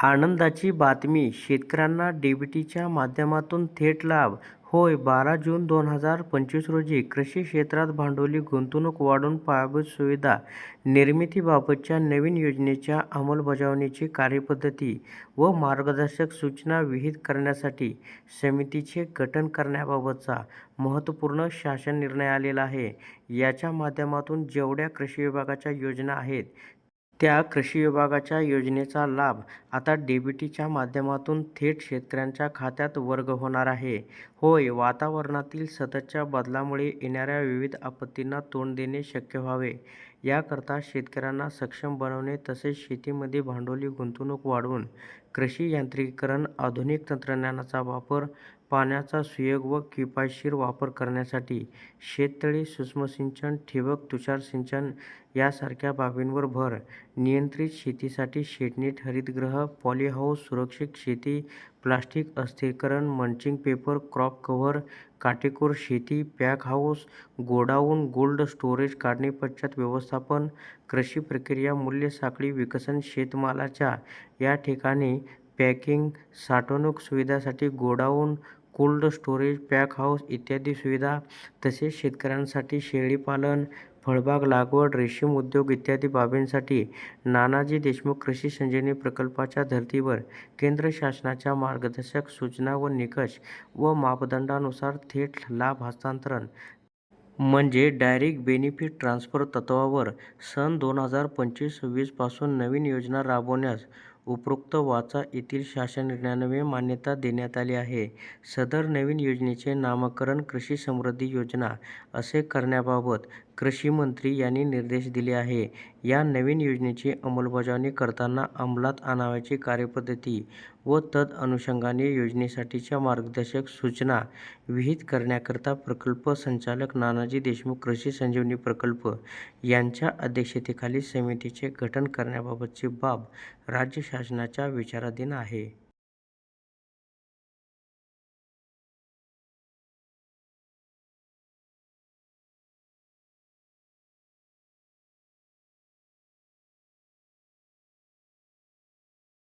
आनंदाची बातमी शेतकऱ्यांना डीबीटीच्या माध्यमातून थेट लाभ. होय बारा जून दोन हजार पंचवीस रोजी कृषी क्षेत्रात भांडवली गुंतवणूक वाढवून पायाभूत सुविधा निर्मितीबाबतच्या नवीन योजनेच्या अंमलबजावणीची कार्यपद्धती व मार्गदर्शक सूचना विहित करण्यासाठी समितीचे गठन करण्याबाबतचा महत्त्वपूर्ण शासन निर्णय आलेला आहे. याच्या माध्यमातून जेवढ्या कृषी विभागाच्या योजना आहेत त्या कृषी विभागाच्या योजनेचा लाभ आता डीबीटीच्या माध्यमातून थेट शेतकऱ्यांच्या खात्यात वर्ग होणार आहे. होय वातावरणातील सततच्या बदलामुळे येणाऱ्या विविध आपत्तींना तोंड देणे शक्य व्हावे. याकरता शेतकऱ्यांना सक्षम बनवणे तसेच शेतीमध्ये भांडवली गुंतवणूक वाढवून कृषी यांत्रिकीकरण आधुनिक तंत्रज्ञानाचा वापर पाण्याचा सुयोग्य व किफायतशीर वापर करण्यासाठी शेततळे सूक्ष्म सिंचन ठिबक तुषार सिंचन यासारख्या बाबींवर भर नियंत्रित शेतीसाठी शेटनेट हरितगृह पॉलीहाऊस सुरक्षित शेती प्लास्टिक अस्थिरीकरण मल्चिंग पेपर क्रॉप कव्हर काटेकोर शेती pack house godown cold storage काढणी पश्चात व्यवस्थापन कृषी प्रक्रिया मूल्य साखळी विकसन शेतमालाच्या या ठिकाणी पॅकिंग साठवणूक सुविधांसाठी godown cold storage pack house इत्यादी सुविधा तसेच शेतकऱ्यांसाठी शेळीपालन फळबाग लागवड रेशीम उद्योग इत्यादी बाबींसाठी नानाजी देशमुख कृषी संजीवनी प्रकल्पाच्या धर्तीवर केंद्र शासनाच्या मार्गदर्शक सूचना व निकष व मापदंडानुसार थेट लाभ हस्तांतरण. म्हणजे डायरेक्ट बेनिफिट ट्रान्सफर तत्त्वावर सन दोन हजार पंचवीस वीसपासून नवीन योजना राबवण्यास उपरोक्त वाचा येथील शासन निर्णयान्वये मान्यता देण्यात आली आहे. सदर नवीन योजनेचे नामकरण कृषी समृद्धी योजना असे करण्याबाबत कृषिमंत्री यांनी निर्देश दिले आहे. या नवीन योजनेची अंमलबजावणी करताना अंमलात आणावयाची कार्यपद्धती व तदअनुषंगाने योजनेसाठीच्या मार्गदर्शक सूचना विहित करण्याकरता प्रकल्प संचालक नानाजी देशमुख कृषी संजीवनी प्रकल्प यांच्या अध्यक्षतेखाली समितीचे गठन करण्याबाबतची बाब राज्य शासनाच्या विचाराधीन आहे.